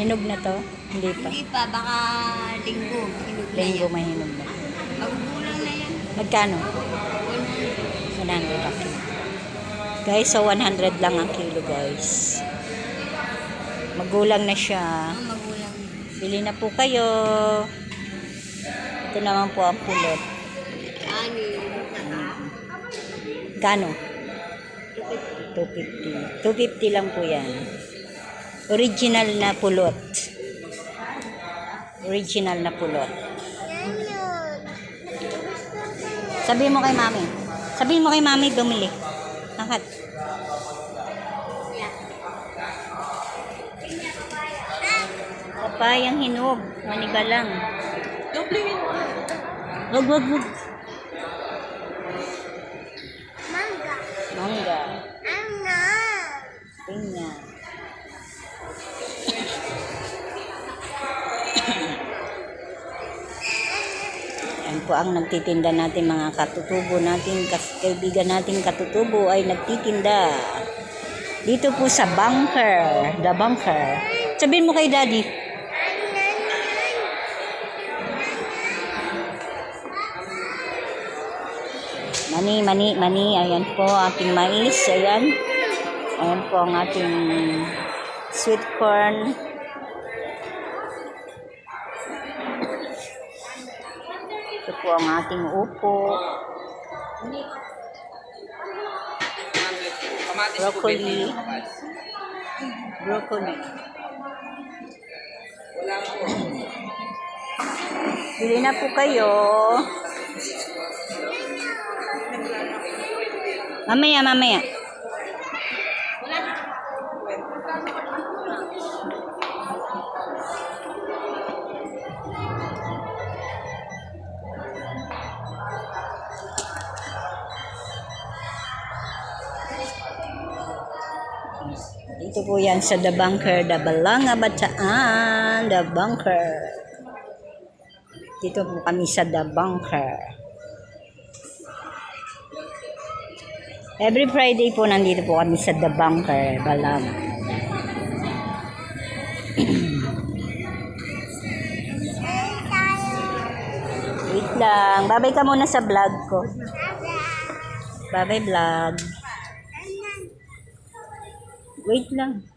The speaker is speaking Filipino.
Hinog na to? Hindi pa. Hindi pa, baka linggo. Hinog na Linggo yan. may hinog na. Magbulang na yan. Magkano? 100 ang kilo. Guys, so 100 lang ang kilo guys. Magulang na siya. Ang magulang. Bili na po kayo. Ito naman po ang pulot. Ani. Kano? 250. 250 lang po yan. Original na pulot. Original na pulot. Sabihin mo kay mami. Sabihin mo kay mami bumili. Angkat. Papayang hinog. Maniga lang. Wag, wag, wag. Yan po ang nagtitinda natin mga katutubo natin, kaibigan natin katutubo ay nagtitinda. Dito po sa bunker, the bunker. Sabihin mo kay daddy. Mani, mani, mani. Ayan po ating mais. Ayan. Ayan po ang ating sweet corn. Ito po ang ating upo. Broccoli. Broccoli. Bili na po kayo. Mamaya, mamaya. Dito po yan sa The Bunker, The Balanga Bataan, The Bunker. Dito po kami sa The Bunker. Every Friday po nandito po kami sa The Bunker, Balanga. Wait lang. Babay ka muna sa vlog ko. Babay vlog. Wait lang.